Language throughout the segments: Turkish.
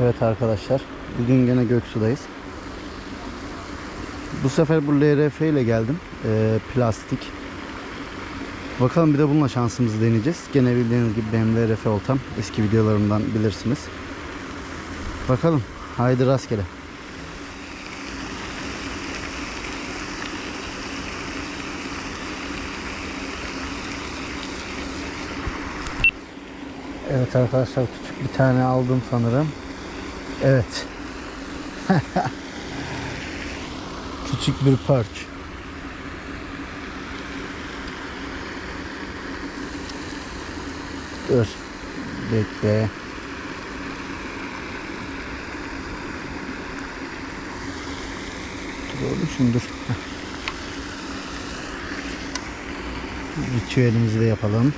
Evet arkadaşlar. Bugün gene Göksu'dayız. Bu sefer bu LRF ile geldim. Ee, plastik. Bakalım bir de bununla şansımızı deneyeceğiz. Gene bildiğiniz gibi benim LRF oltam. Eski videolarımdan bilirsiniz. Bakalım. Haydi rastgele. Evet arkadaşlar küçük bir tane aldım sanırım. Evet. küçük bir parç. Dur. Bekle. Oğlum şunu dur. Ritüelimizi de yapalım.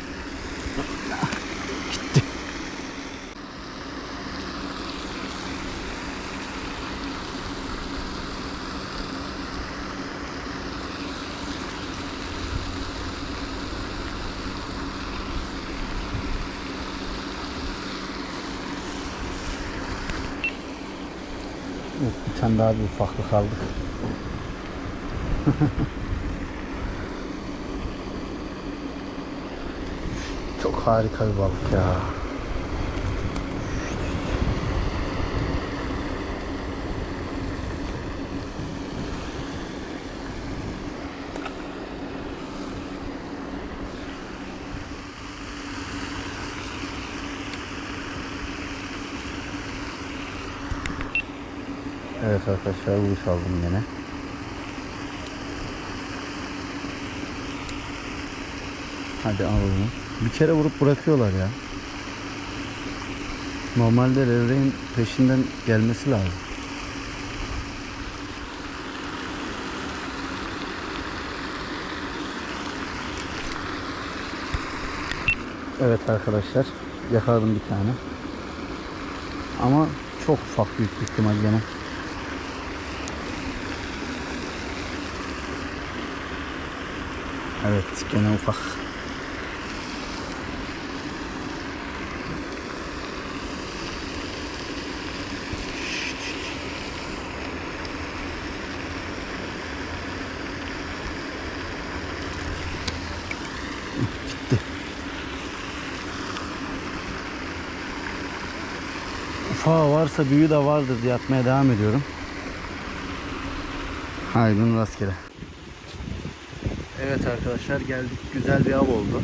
Yok, bir tane daha bir ufaklık aldık. Çok harika bir balık ya. Evet arkadaşlar vuruş aldım yine. Hadi alalım. Bir kere vurup bırakıyorlar ya. Normalde levreğin peşinden gelmesi lazım. Evet arkadaşlar yakaladım bir tane. Ama çok ufak büyük ihtimal gene. Evet gene ufak. Gitti. Ufağı varsa büyüğü de vardır diye atmaya devam ediyorum. Haydun rastgele. Evet arkadaşlar geldik. Güzel bir av oldu.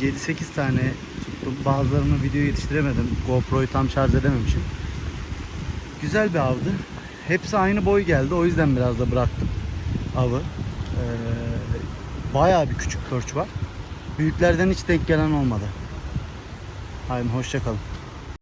Ee, 7-8 tane tuttum. Bazılarını video yetiştiremedim. GoPro'yu tam şarj edememişim. Güzel bir avdı. Hepsi aynı boy geldi. O yüzden biraz da bıraktım avı. Ee, bayağı bir küçük pörç var. Büyüklerden hiç denk gelen olmadı. Haydi hoşça kalın.